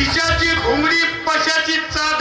किशाची घुंगडी पशाची चादर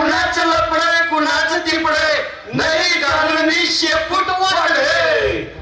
कुणाचं लपडे कुणाचं तिपडे नाही घालून शेपूट वाढे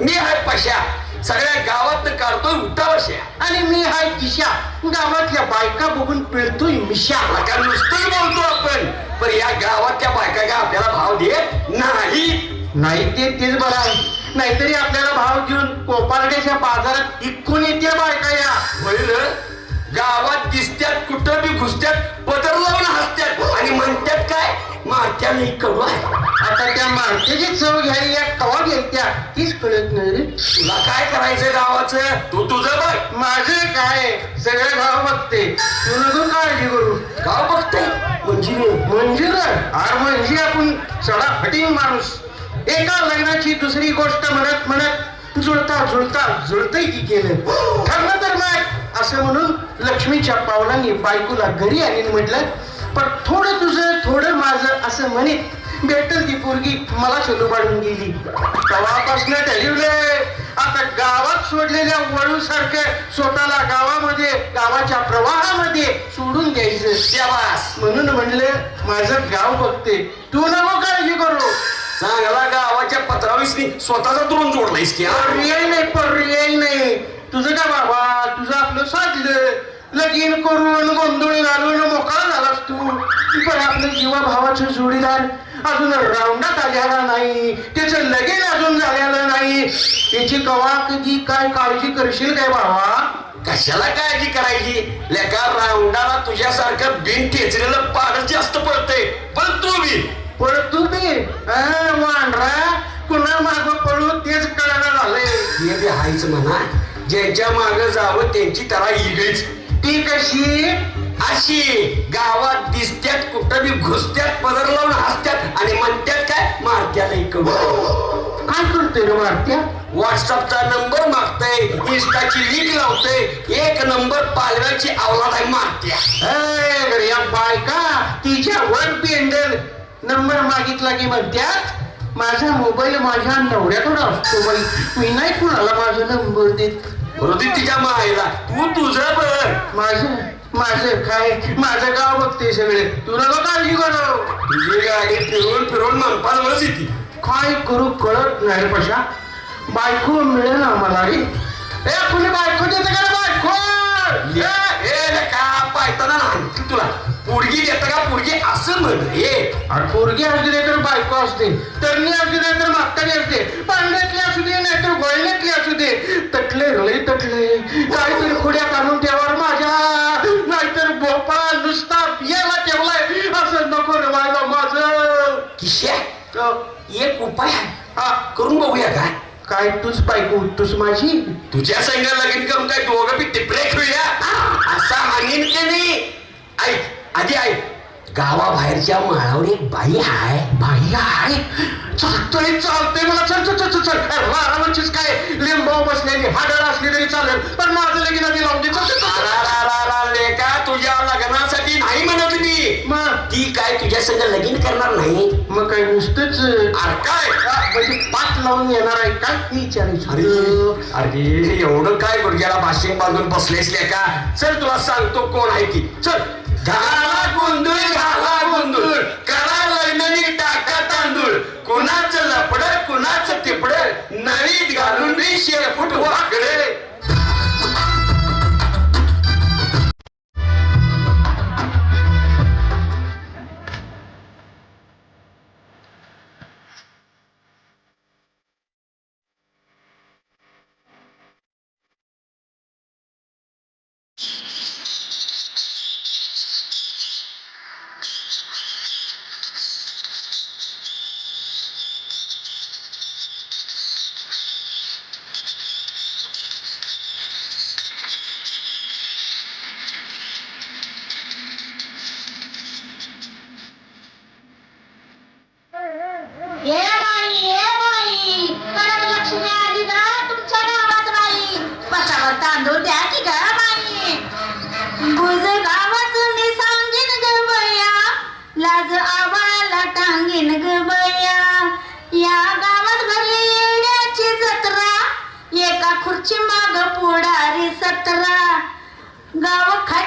मी हाय पशा. सगळ्या गावात काढतोय उठावश्या आणि मी हाय दिशा. गावातल्या बायका बघून पिळतोय मिशा. का नुसतोय बोलतो आपण. पण या गावातल्या बायका का आपल्याला भाव देत नाही? नाही ते तेच बरं आहे. नाहीतरी आपल्याला भाव घेऊन कोपारड्याच्या बाजारात इकून येते बायका या. पहिलं गावात दिसत्यात कुठं बी घुसत्यात पदर लावून हसत्यात. आणि म्हणतात काय? मारत्या मी आहे. आता त्या माणसाची चव घ्यायला या कवा घ्यायच्या तीच कळत नाही. रे तुला काय करायचं गावाचं? तू तुझं बघ. माझं काय? सगळं गाव बघते. तू नको काळजी करू. गाव बघते म्हणजे म्हणजे अरे म्हणजे आपण सडा फटिंग माणूस. एका लग्नाची दुसरी गोष्ट म्हणत म्हणत जुळता जुळता जुळतंय की केलं? ठरलं तर मग असं म्हणून लक्ष्मीच्या पावलांनी बायकोला घरी आणीन म्हटलं पण थोडं तुझं थोडं माझं असं म्हणित भेटल ती पोरगी मला चलू पाडून गेली. तेव्हापासून ठरवलंय. आता गावात सोडलेल्या वळू सारखं स्वतःला गावामध्ये गावाच्या प्रवाहामध्ये सोडून द्यायचं. शाबास म्हणून म्हणलं माझं गाव बघते. तू नको काळजी करू. चांगला गावाच्या पत्रावीसनी स्वतःचा द्रोण जोडलायस की? पर्याय नाही पर्याय नाही. तुझं का बाबा? तुझं आपलं साधलं. लगीन करून गोंधळ घालून मोकळा झालास तू. पण आपलं जीवा भावाचं जोडीदार. अजून राऊंडात आलेला नाही. त्याचं लगीन अजून झालेलं नाही. त्याची कवा कधी काय काळजी करशील काय बाबा? कशाला काळजी करायची? लेका राऊंडाला तुझ्यासारखं बिन ठेचलेलं पाडच जास्त पडतंय. पण तू बी. परत अं, वांढरा कुणा माग पडू तेच कळायला झालंय हे बी हायच म्हणा. ज्यांच्या माग जावं त्यांची तरा इगळीच ती कशी? अशी. गावात दिसत्यात कुठं बी घुसत्यात पदर लावून हसत्यात आणि म्हणत्यात काय? मारत्याला इकडं काय करतोय रे मारत्या? व्हॉट्सअपचा नंबर मागतय इंस्टाची लिंक लावतय एक नंबर पालव्याची अवलाद आहे मारत्या बायका तिच्या वर पेंडल. नंबर मागितला की म्हणत्यात माझा मोबाईल माझ्या नवऱ्याकडे असतो बाई. मी नाही कुणाला माझा नंबर देत. हृदय तिच्या मायला तू तुझं बर माझं माझं काय? माझं गाव बघते सगळे. तू नको काळजी करू. तुझी गाडी फिरवून फिरवून मनपालवरच येते. काय करू कळत नाही रे पशा. बायको मिळेल ना मला रे. ए कुणी बायको देते का रे बायको? ए, ए, लेका, पायताना तुला. पोरगी देतं का? पोरगी असं म्हण रे अरे पोरगी असू दे तर बायको असते तरणी असू दे तर मागतानी असते पांढऱ्यातली असू दे नाहीतर गोळण्यातली असू दे. तटले रले तटले काहीतरी खोड्या काढून ठेवार माझ्या. नाहीतर भोपळा नुसता बियाला ठेवलाय. असं नको रे व्हायला माझं. किश्या एक उपाय आहे. हा, करून बघूया का? काय तूच बायको तूच माझी? तुझ्या संघ लगीन करून काय दोघं बी टिपरे खेळूया असा हानीन की नाही. ऐक आधी ऐक. गावाबाहेरच्या माळावर एक बाई हाय. बाई आहे चालतोय चालतोय. मला चल चल चल चल रारावरचीच काय? लिंबाव बसलेली हाडळ असली तरी चालेल. पण माझं लगीन आधी लावून दे. लेका तुझ्या लग्नासाठी नाही म्हणत मी? मग? ती काय तुझ्या संग लगीन करणार नाही? मग काय नुसतंच अरे काय? म्हणजे पाठ लावून येणार आहे काय? ती विचारायचं अरे अरे एवढं काय गुडघ्याला भाषण बांधून बसलेस का चल तुला सांगतो कोण आहे ती. चल. घाला गोंधळ घाला गोंधळ. करा लग्ननी टाका तांदूळ. कुणाचं लपड कुणाचं तिपड नळीत घालून बी वाकडे.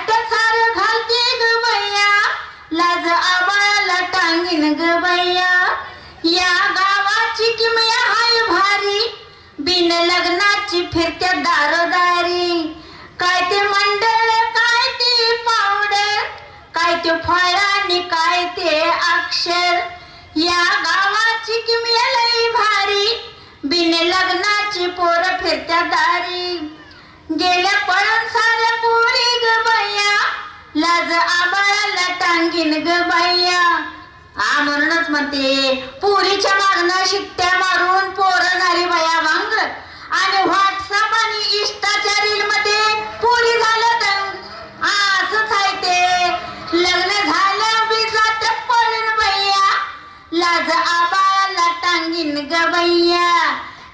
गाव घालते ग बया लाज आबाला टांगीन ग बया या गावाची किमया हाय भारी. बिन लग्नाची फिरत्या दारोदारी. काय ते मंडळ काय ते पावडर. काय ते फळ काय ते अक्षर. या गावाची किमया लई भारी. बिन लग्नाची पोरं फिरत्या दारी. गेल्या पळून साऱ्या पोरी ग बाया लाज आबाळाला टांगीन ग बाया हा म्हणूनच म्हणते पोरीच्या मागणं शिट्ट्या मारून पोरं झाली बाया वांग. आणि व्हॉट्सअप आणि इष्टाच्या रील मध्ये पोरी झालं तर असंच आहे ते. लग्न झालं बी जात पळून बाया लाज आबाळाला टांगीन ग बाया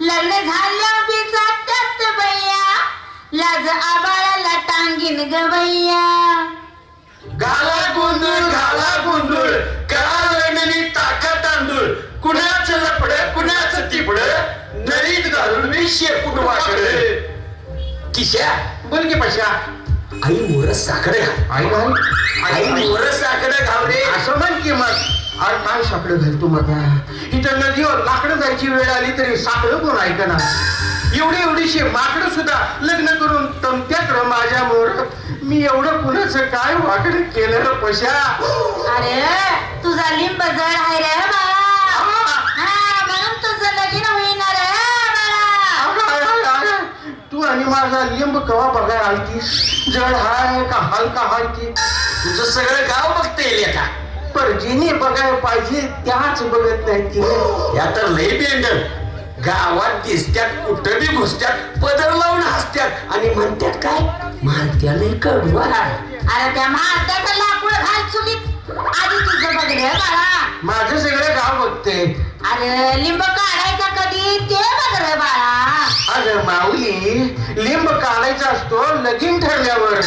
लग्न झालं बी जात बाया लाज आबाळाला टांगीन ग बाया घाला गोंधळ घाला गोंधळ. करा टाका तांदूळ. कुणाचं लपड कुणाचं तिपड नळीत घालून मी शेपूट वाकड. किशा बोल की पशा. आई मोर साखर घाल. आई घाल आई मोर साखर घाल रे. असं म्हण की मग. अरे काय साकडं घालतो मग इथं नदीवर लाकडं जायची वेळ आली तरी साकडं कोण ऐकना एवढी एवढीशी माकडं सुद्धा लग्न करून तमत्यात र माझ्या मोर. मी एवढं कुणाचं काय वाकडं केलं रे पशा? अरे तुझा लिंब जड आहे रे बाळा. हा. म्हणून तुझं लगीन होईना रे तू आणि माझा लिंब कवा बघाय आलतीस जड हाय का हलका हाय ती? तुझं सगळं गाव बघते लेखा पर जिने बघाय पाहिजे त्याच बघत नाही ती या तर लई बेंडल. गावात दिसत्यात कुठं बी घुसत्यात पदर लावून हसत्यात. आणि म्हणत्यात काय? मारत्या लई कडवा अरे त्या म्हाताचं लाकूड घाल चुलीत. आधी तुझं बघ रे बाळा. माझं सगळं गाव बघते. अरे लिंब काढायचा कधी? ते बघ रे बाळा. अगं माऊली लिंब काढायचा असतो लगीन ठरल्यावर.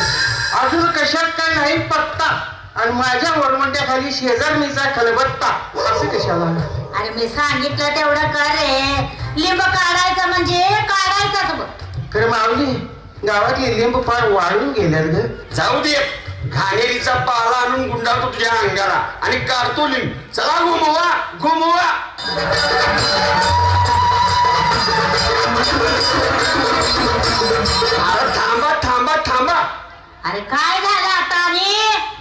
अजून कशात काय नाही पत्ता. आणि माझ्या वरमंट्याखाली शेजारणीचा खलबत्ता. असं कशाला? अरे मी सांगितलं तेवढं कर रे. लिंब काढायचं म्हणजे काढायचंच बघ. खरं माऊली गावातली लिंब फार वाळून गेल्यात ग. जाऊ दे. घाणेरीचा पाला आणून गुंडाळतो तुझ्या अंगाला. आणि काढतो लिंब. चला घुमवा घुमवा. अरे थांबा थांबा थांबा. अरे काय झालं?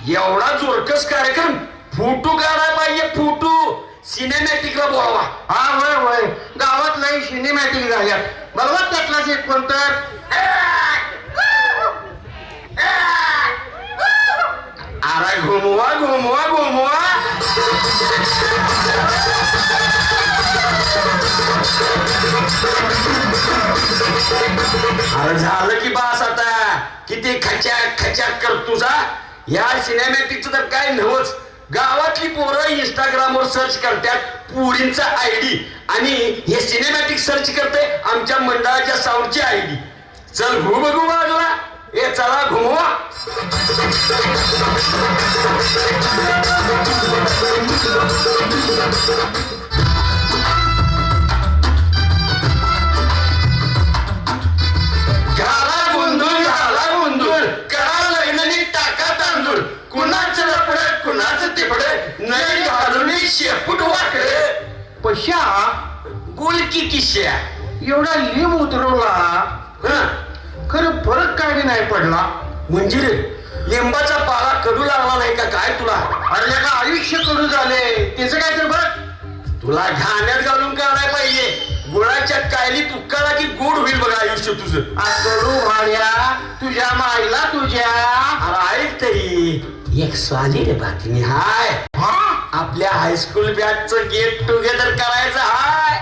एवढा जोरकस कार्यक्रम. फोटो काढायला पाहिजे फोटो. सिनेमॅटिकला बोलावा. हा होय होय. गावात लई सिनेमॅटिक झाल्या. बरोबर? त्यातला एक कोणतं अरे घुमवा घुमवा घुमवा. अरे झालं की बास आता. किती खच्या खचाक कर तुझा. या सिनेमॅटिकचं तर काय नवच. गावातली पोरं इंस्टाग्रामवर सर्च करतात पुरींचा आयडी आणि हे सिनेमॅटिक सर्च करते आमच्या मंडळाच्या साऊंडची आयडी चल घु बघू बाजूला. ए चला घुमवा. कुणाचं लपड कुणाचं तिपड नाही घालून शेपूट वाकड. पशा गुलकी किश्या एवढा लिंब उतरवला. हं, खरं फरक काय बी नाही पडला. म्हणजे रे लिंबाचा पाला कडू लागला नाही का काय तुला? अरे का आयुष्य कडू झाले. त्याचं काय तर बघ तुला घाण्यात घालून काढायला पाहिजे. गुळाच्या कायली तुक्काला की गोड होईल बघा आयुष्य तुझं. कडू भाड्या तुझ्या माईला तुझ्या. ऐक तरी. एक स्वाली रे बातमी हाय! हा? आपल्या हायस्कूल बॅचचं गेट टुगेदर करायचं हाय!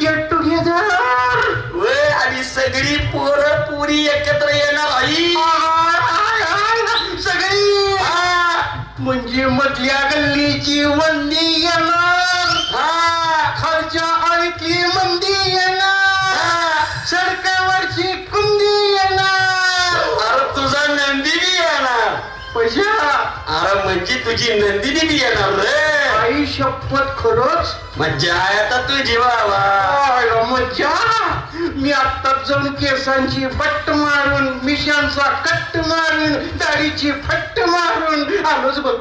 गेट टुगेदर वय आणि सगळी पोरं पुरी एकत्र येणार आई! सगळी! म्हणजे मधल्या गल्लीची मंदी येणार. अरे म्हणजे तुझी नंदिनी बी येणार रे. आई शपथ खरंच? मज्जा आहे आता तुझी बाबा. आय, मज्जा? मी आत्ताच जाऊन केसांची बट्ट मारून मिशांचा कट्ट मारून दाढीची फट्ट मारून आलोच बघ.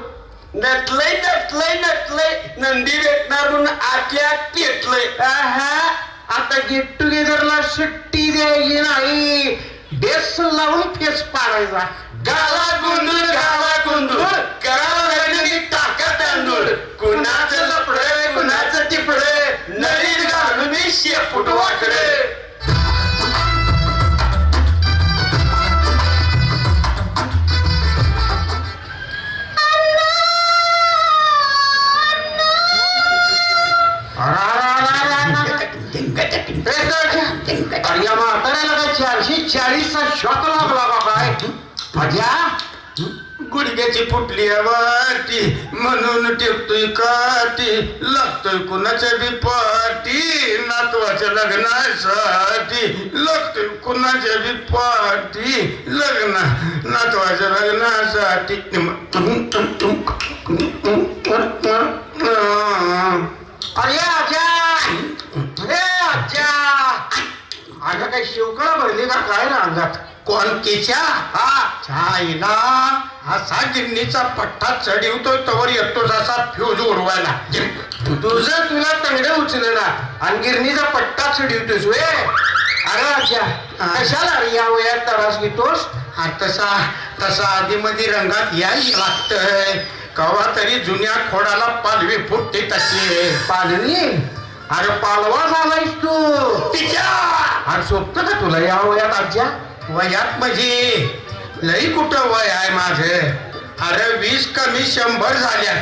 नटलय नटलय नटलय. नंदी भेटणार म्हणून आतल्या पेटलय. आहा, आता गेट टुगेदरला सुट्टी द्यायची नाही. बेस लावून फेस पाडायचा. गाला गुंडूळ गाला गुंडूळ करा लग्न टाका तांदूळ. कुणाचं लपडे कुणाचं टिपडे नळीत घालून शेपूट वाकडे. अरे या म्हाताऱ्याला काय चारशे चाळीसचा शॉक लागला मजा गुडघ्याची फुटली वाटी म्हणून टिपतोय काटी लागतोय कुणाच्या बी नातवाच्या लग्नासाठी. लागतोय कुणाच्या बी पाठी लग्न नातवाच्या लग्नासाठी. अरे आजा! अगं काय शिवकळा भरली का काय ना अंगात? कोण केच्या हा. छाईला असा गिरणीचा पट्टा चढवतोय तवर येतो जसा फ्यूज उडवायला. तुझं तुला तंगडे उचल ना आणि गिरणीचा पट्टा चढवतोस वे. अरे आजा कशाला या वयात त्रास घेतोस? हा तसा तसा आधी मध्ये रंगात यायला लागतंय. कवा तरी जुन्या खोडाला पालवी फुटते तशी. पालवी? अरे पालवा झालायस तू. तिच्या अरे सोपत का तुला या वयात आज्या? वयात म्हणजे? लई कुठं वय आहे माझं? अरे वीस कमी शंभर झाल्या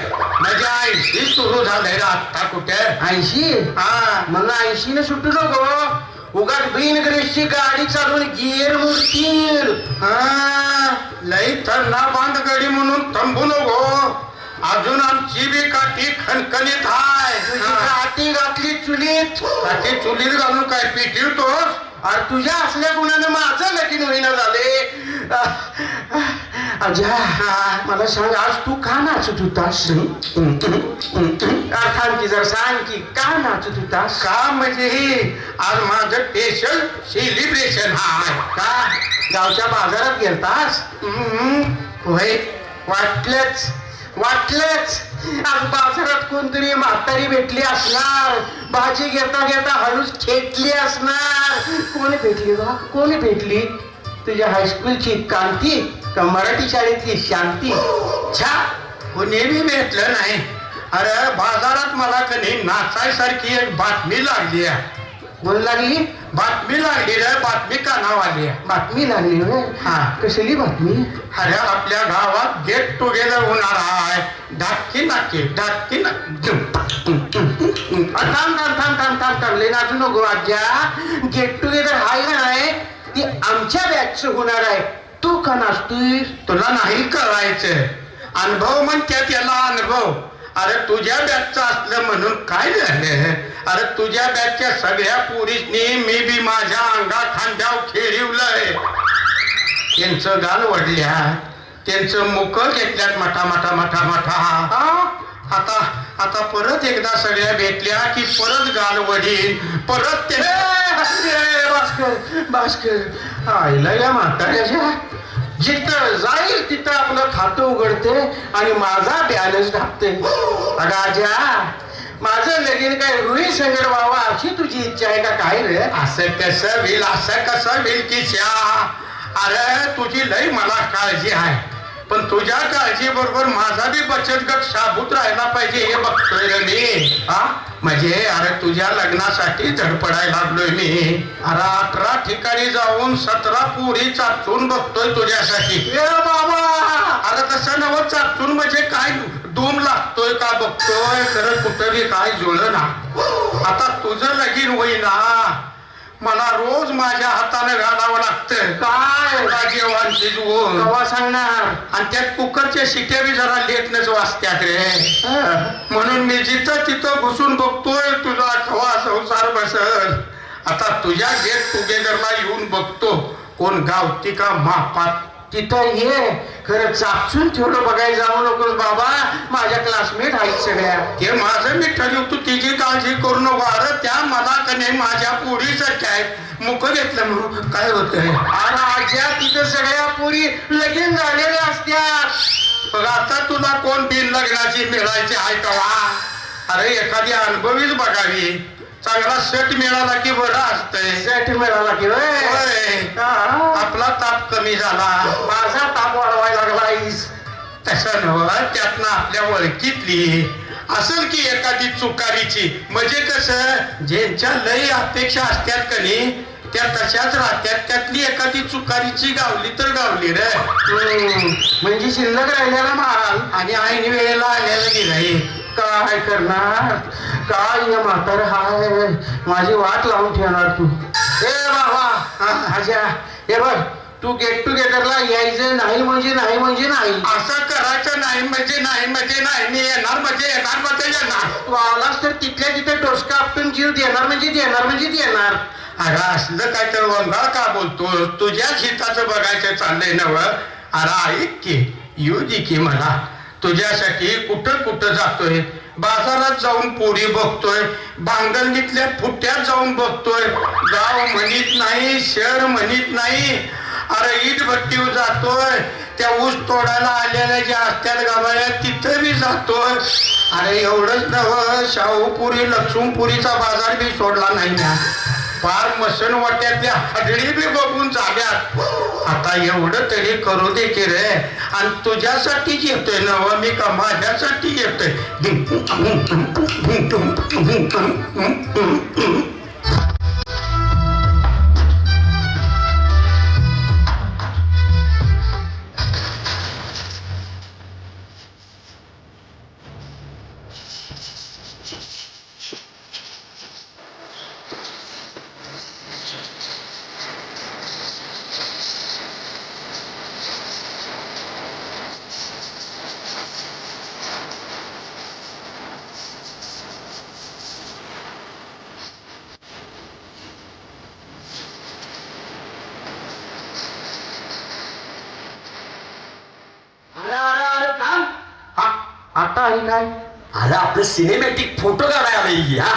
म्हणजे ऐंशी सुरू झालंय रे आत्ता कुठे? ऐंशी? हा. मला ऐंशी ने सुटू नको उगाच बिन ग्रेसची गाडी चालवून गिअर मुडतील. हा, लई थंडा बांध गडी म्हणून थांबू नको. अजून आमची बी काठी खणखणीत हाय. काठी घातली चुलीत. काठी चुलीत घालून काय पिटिवतोस अरे तुझ्या असल्या गुणानं माझं लगीन होईना झाले. अजा मला सांग आज तू का नाचत होतास? अरे थांब की जरा सांग की का नाचत होतास? का म्हणजे? आज माझं स्पेशल सेलिब्रेशन हाय का? गावच्या बाजारात गेलतास? होय. वाटलंच. वाटलंच. आज बाजारात कोणतरी म्हातारी भेटली असणार. भाजी घेता घेता हळूच खेटली असणार. कोणी भेटली बा? कोणी भेटली? तुझ्या हायस्कूलची कांती का मराठी शाळेतली शांती? छा कोणी बी भेटलं नाही. अरे बाजारात मला कधी नाचायसारखी एक बातमी लागली आहे. बोल लागली? बातमी लागली रे बातमी कानावाली आहे बातमी लागली होय? हा. कसली बातमी? अरे आपल्या गावात गेट टुगेदर होणार आहे. डाकी नाकी डाकी थांब थांब थांब थांब थांब थांब. लय नाचू नको आज्या गेट टुगेदर हाय का नाही? ती आमच्या बॅच होणार आहे. तू का नाचतोय तुला नाही करायचं अनुभव म्हणतात याला अनुभव. अरे तुझ्या बॅगचं असलं म्हणून काय झालं? अरे तुझ्या बॅगच्या सगळ्या पोरीसनी मी बी माझ्या अंगा खांद्यावर खेळवलंय. त्यांचं गाल वडल्या त्यांचं मुक घेतल्यात मठा मठा मठा मठा. आता आता परत एकदा सगळ्या भेटल्या की परत गाल वडील परत ते भास्कर भास्कर आईला या म्हाताऱ्याच्या जिथं जाईल तिथं आपलं खातं उघडते आणि माझा बॅलन्स अगं आज्या माझं लगीन काय रुई शंकर व्हावा अशी तुझी इच्छा आहे का? काय रे? असं कसं होईल असं कसं होईल की श्या? अरे तुझी लई मला काळजी आहे. पण तुझ्या काळजी बरोबर माझा बी बचत गट शाबूत राहायला पाहिजे हे बघतोय रे मी. हा? म्हणजे अरे तुझ्या लग्नासाठी धडपडायला लागलोय मी. अरे अठरा ठिकाणी जाऊन सतरा पुरी चाचून बघतोय तुझ्यासाठी. ए बाबा! अरे तसं नवं चाचून म्हणजे काय? डूम लागतोय का बघतोय? खरं कुठं बी काय जुळ ना. आता तुझं लगीन होईना. मला रोज माझ्या हाताने घालावं लागतं काय जेवण शिजवून? कवा सांगणार? आणि त्यात कुकरच्या शिट्या बी जरा लेटनच वाचत्यात रे. म्हणून मी जिथं तिथं घुसून बघतोय तुझा खवा संसार बसल. आता तुझ्या गेट टुगेदरला येऊन बघतो कोण गावती का मापात. तिथं ये. खरं चापसून तेवढं बघायला जाऊ नकोस बाबा. माझ्या क्लासमेट आहेत सगळ्या. ते माझं मी ठरव तू तिची काळजी करू नको. अरे त्या मला कने माझ्या पोरीसाठी आहेत. मुख घेतलं म्हणून. काय होतंय? आणि आज्या तिथं सगळ्या पोरी लगीन झालेल्या असत्यात. बघ आता तुला कोण बिन लग्नाची मिळायची आहे का अरे एखादी अनुभवीच बघावी. चांगला सेट मिळाला की बरं असतंय. सेट मिळाला की होय? हा. आपला ताप कमी झाला. माझा ताप वाढवायला लागलायस तसं नव त्यातनं आपल्या ओळखीतली. असेल की एखादी चुकारीची. म्हणजे कसं ज्यांच्या लय अपेक्षा असतात कनी त्या तशाच राहत्यात. त्यातली एखादी चुकारीची गावली तर गावली रे. म्हणजे शिल्लक राहिलेला माल. आणि ऐन वेळेला आलेलं गिराई काय करणार? काय हे म्हातार हाय? माझी वाट लावून ठेवणार तू. ए बाबा आजा. हे बघ तू गेट टुगेदरला यायचं नाही म्हणजे नाही म्हणजे नाही. असं करायचं नाही म्हणजे नाही म्हणजे नाही. मी येणार म्हणजे येणार म्हणजे येणार. तू आलास तर तिथल्या तिथे टोचका आपटून जीव देणार म्हणजे देणार म्हणजे देणार. अरे असलं काय तर वंगाळ का बोलतो तुझ्याच हिताचं बघायचं चाललंय नव. अरे ऐक की येऊ दे की मला. तुझ्यासाठी कुठं कुठं जातोय? बाजारात जाऊन पोरी बघतोय बांगलनीतल्या फुट्यात जाऊन बघतोय. गाव म्हणत नाही शहर म्हणत नाही. अरे ईट भट्टीव जातोय. त्या ऊस तोडायला आलेल्या ज्या असत्यात गावाला तिथं बी जातोय. अरे एवढंच नव शाहूपुरी लक्ष्मीपुरीचा बाजार बी सोडला नाही ना. फार मसन वाट्यातल्या हडळी बी बघून जाग्यात. आता एवढं तरी करू दे की रे. आणि तुझ्यासाठीच येतोय नव मी का माझ्यासाठी येतोय. सिनेमॅटिक फोटो काढायला आलंय हा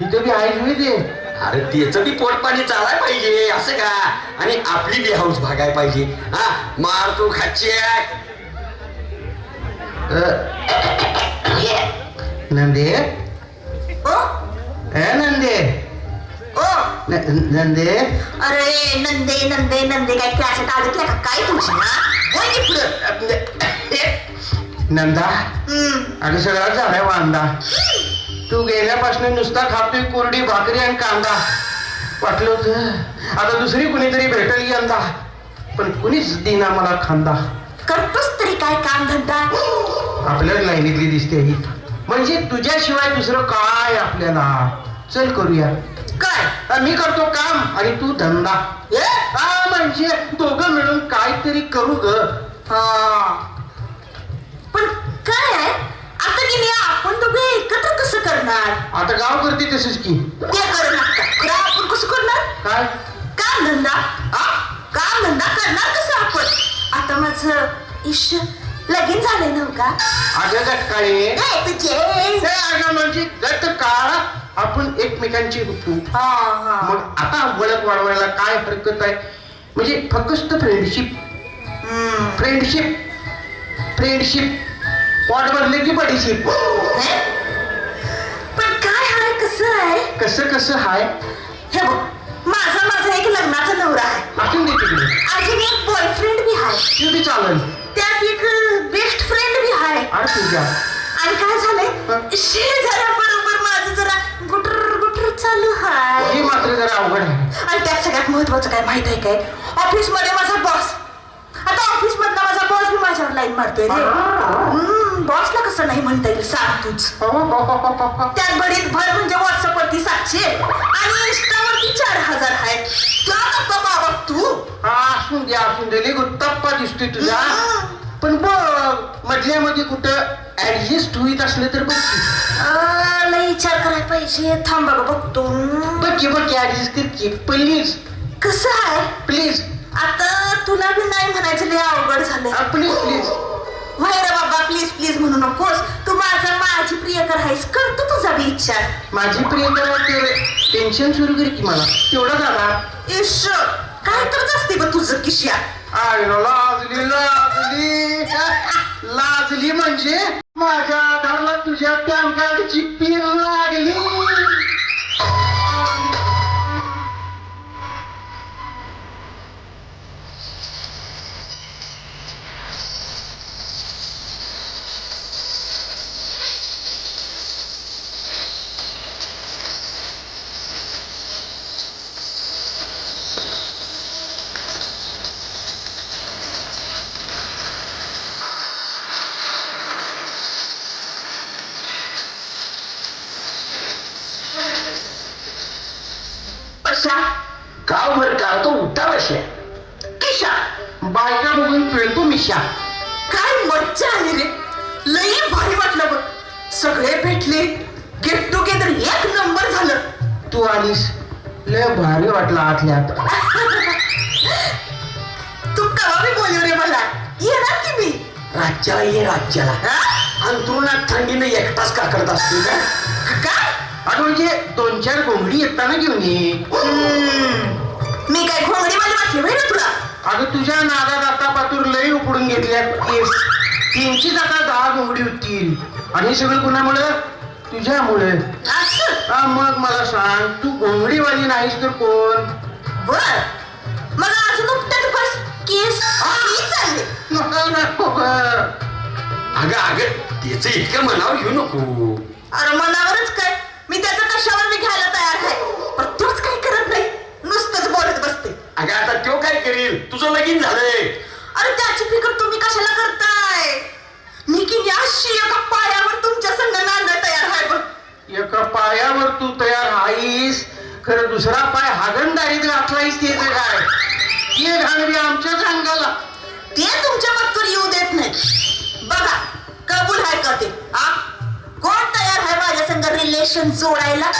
इथं बी आहे ते. अरे त्याचं बी पोटपाणी चालाय पाहिजे असं का? आणि आपली बी हाऊस भागाय पाहिजे हा? मार तू खाची नंदे. ओ ए नंदे. ओ न- नंदे. अरे नंदे नंदे नंदे काय क्लास काय तुझी ना नंदा सगळा झालाय वांदा. तू गेल्यापासून नुसता खातोय कोरडी भाकरी आणि कांदा. वाटलं होतं आता दुसरी कुणीतरी भेटेल यंदा. पण कुणीच देईना मला खांदा. करतोस तरी काय काम धंदा? आपल्याला लाईनीतली दिसते ही. म्हणजे तुझ्याशिवाय दुसरं काय आपल्याला? चल करूया. काय? मी करतो काम आणि तू धंदा. म्हणजे दोघं मिळून काहीतरी करू ग. हा. पण काय आहे? आता की नाही आपण दोघे एकत्र कसं करणार? आता गाव करते तसंच की. ते कर नका खरं आपण कसं करणार? काय? काम धंदा? काम धंदा करणार कसं आपण? आता माझं इश लगीन झालंय नव्ह का? अगं गटकाळे. तुझे. हे अगं म्हणजे गट काळ आपण एकमेकांची होतो. हा हा. मग आता ओळख वाढवायला काय हरकत आहे? म्हणजे फक्त फ्रेंडशिप. फ्रेंडशिप फ्रेंडशिप पॉट भरले की बडीशिप हे? पण काय आहे कसं आहे कसं कसं हाय? हे बघ माझा माझा एक लग्नाचा नवरा आहे. दे तिकडे. अजून एक बॉयफ्रेंड बी आहे तू बी चालेल त्यात एक बेस्ट फ्रेंड बी अरे तुझ्या आणि काय झालंय? शेजाऱ्याबरोबर माझं जरा गुटर गुटर चालू आहे ही मात्र जरा अवघड आहे. आणि त्यात सगळ्यात महत्वाचं काय माहीत आहे काय? ऑफिसमध्ये माझा बॉस आता ऑफिस मधला माझा बॉस बी माझ्यावर लाईन मारतोय रे. बॉसला कसं नाही म्हणता येईल? सांग तूच. त्यात बरीच भर म्हणजे व्हॉट्सअप वरती सातशे आणि इंस्टावरती चार हजार आहेत काय करतो बाबा तू? हा असून दे असून दे. गुत्तप्पा दिसतोय तुझा. पण बघ मधल्यामध्ये कुठं ऍडजस्ट होईत असलं तर बघ लई विचार करायला पाहिजे. थांब बघा बघतो. बघ बघ ऍडजस्ट कर की. प्लीज कसं आहे? प्लीज आता तुला बी नाही म्हणायचं लय अवघड झालंय. प्लीज प्लीज वय रे बाबा प्लीज प्लीज म्हणू नकोस. तू माझा माझी प्रियकर आहेस. करतो तुझा बी इच्छा. माझी प्रियकर ते टेन्शन सुरू कर की मला. तेवढा झाला. इश काय तरच असते ग तुझं किशिया आय लाजली लाजली. लाजली म्हणजे माझ्या आधारला तुझ्या पॅन कार्डची पिन लागली. कशा गाव भर का तो उठा बसल्या किशा बायका बघून पिळतो मिशा. काय मज्जा आली रे. लई भारी वाटलं बघ. सगळे भेटले. गेट टुगेदर एक नंबर झालं. तू आलीस. लय भारी वाटला आतल्यात. तू कवा बी बोलव रे मला. येणार की मी? राज्याला ये राज्याला? अंतरुणात थंडीने एकटाच का करत असतो का अगं म्हणजे दोन चार कोंबडी येताना घेऊन ये. हम्म. मी काय घोंगडीवाली वाटली होय ना तुला? अगं तुझ्या नादात आता पातूर लई उपडून घेतल्या केस तीनशे आता दहा कोंबडी होतील. आणि हे सगळं कुणामुळं? तुझ्यामुळे. असं? हा, मग मला सांग तू घोंगडीवाली नाहीस तर कोण? बर. मला अजून उपटत बस. केस मी चालले. नको नको गं. अगं अगं त्याचं इतकं मनावर घेऊ नको. अरे मनावरच काय? मी त्याचा कशावर मी घ्यायला तयार आहे? पण तूच काही करत नाही. नुसतंच बोलत बसते. अगं आता तो काय करील? तुझं लगीन झालंय. अरे त्याची फिकर तुम्ही कशाला करताय? मी की अशी एका पायावर तुमच्या संग नांदा तयार आहे बघ. एका पायावर तू तयार आहेस? खरं दुसरा पाय हागणदारीत घातलायस ते काय? ते घालवी आमच्याच अंगाला ते तुमच्या मागतून येऊ देत नाही. बघा कबूल आहे का ते? आ कोण तयार आहे माझ्या संग रिलेशन जोडायला?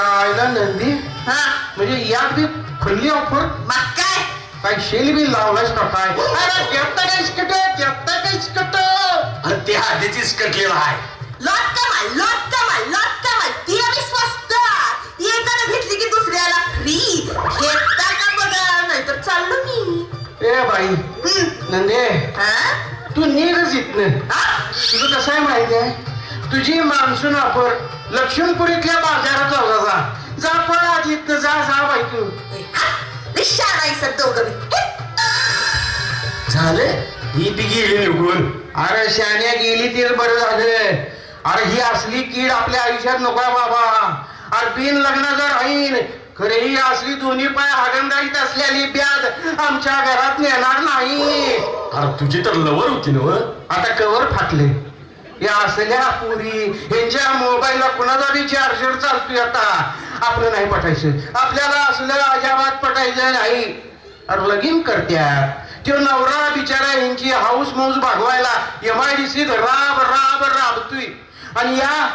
आईला नंदी. हा. म्हणजे यात बी खुल्ली ऑफर मग काय? काय शेल बी लावलास का काय? अरे घेता काहीच कट घेता काहीच कट अरे ते आधीचीच कटलेला आहे. लॉट कमाल लॉट कमाल लॉट कमाल ती आम्ही स्वस्त. एकाला घेतली की दुसऱ्याला फ्री घेता का बघा? नाहीतर चाललो मी. ए बाई. हम्म. नंदे. हा? तू निघच इथनं. हा? तुझं कसं आहे माहिती आहे? तुझी मान्सून ऑफर लक्ष्मणपुरीतल्या बाजारात लावला जा. जा पळ आधी इथनं जा जा बाई तू. हे? झालं ही. बी गेली निघून. अरे शान्या गेली ते बरं झालं. अरे ही असली कीड आपल्या आयुष्यात नको बाबा. अरे बिन लग्नाचं राहीन. खरे ही असली दोन्ही पाय हागंदारीत असलेली ब्याद आमच्या घरात नेणार नाही. अरे तुझी तर लवर होती ना? आता कवर फाटले. या असल्या पुरी. ह्यांच्या मोबाईलला कुणाचा बी चार्जर चालतोय आता? आपलं नाही पटायचं. आपल्याला असलं अजाबात पटायचं नाही. अरे लगीन करत्यात. तो नवरा बिचारा यांची हाऊस मौज भागवायला एम आय डी सीत राब राब राबतोय. आणि या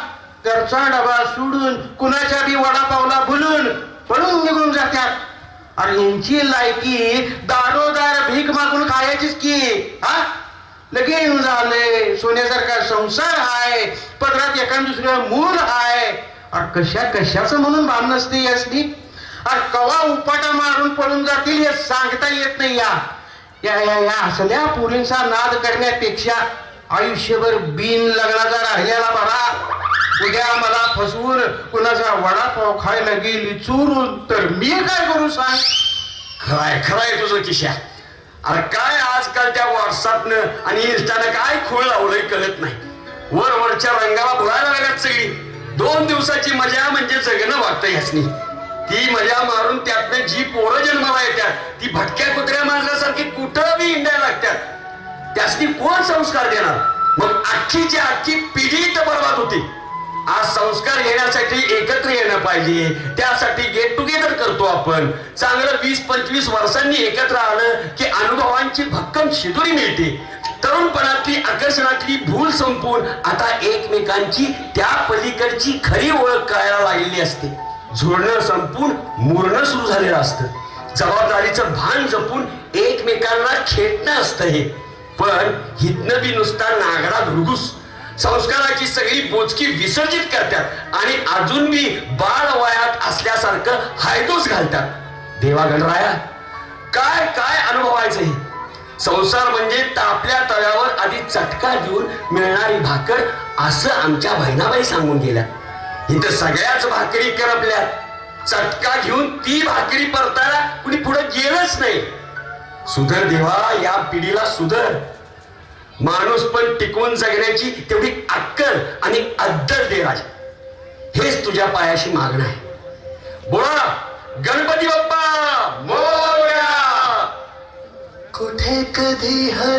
घरचा डबा सोडून कुणाच्या बी वडापावला भुलून पळून निघून जात्यात. अरे यांची लायकी दारोदार भीक मागून खायचीच की हा? लगीन झाले. सोन्यासारखा संसार आहे. पदरात एका दुसऱ्या मूल आहे. अरे कशा कशाचं म्हणून भान नसते यासनी अरे कवा उपाटा मारून पळून जातील हे सांगता येत नाही या. या या या असल्या पुरींचा नाद करण्यापेक्षा आयुष्यभर बिन लग्नाचा राहिलेला बरा उद्या मला फसवून कुणाचा वडापाव खायला गेली चोरून तर मी काय करू सांग? खराय खराय तुझं किशा अरे काय आजकाल त्या व्हॉट्सअपनं आणि इन्स्टानं काय खोळ लावलंय कळत नाही. वर वरच्या रंगाला बोलायला लागत सगळी. दोन दिवसाची मजा म्हणजे जगणं वाटतं ह्यासनी. ती मजा मारून त्यातनं जी पोरं जन्माला येतात ती भटक्या कुत्र्या माणसासारखी कुठं बी हिंडायला लागतात. त्यासनी कोण संस्कार देणार? मग अख्खीची अख्खी पिढी तर बरबाद होती. आज संस्कार घेण्यासाठी एकत्र येणं पाहिजे. त्यासाठी गेट टुगेदर करतो आपण. चांगलं वीस पंचवीस वर्षांनी एकत्र आलं की अनुभवांची भक्कम शिदुरी मिळते. तरुणपणातली आकर्षणातली भूल संपून आता एकमेकांची त्या पलीकडची खरी ओळख करायला लागलेली असते. झुरणं संपून मुरणं सुरू झालेलं असतं. जबाबदारीचं भान जपून एकमेकांना खेटणं असतं हे. पण हितनं बी नुसता नागडा धुडगूस संस्काराची सगळी बोचकी विसर्जित करतात आणि अजून मी बाळ वयात असल्यासारखं हायदोस घालतात. देवा गणराया काय काय अनुभवायचं हे? संसार म्हणजे तापल्या तव्यावर आधी चटका देऊन मिळणारी भाकर असं आमच्या बहिणाबाई सांगून गेल्या. इथं सगळ्याच भाकरी करपल्या चटका घेऊन ती भाकरी परतायला कुणी पुढे गेलंच नाही. सुधर देवा या पिढीला सुधर. माणूस पण टिकून जगण्याची तेवढी अक्कल आणि अद्दल दे राजा हेच तुझ्या पायाशी मागणं आहे. बोला गणपती बाप्पा मोया कुठे कधी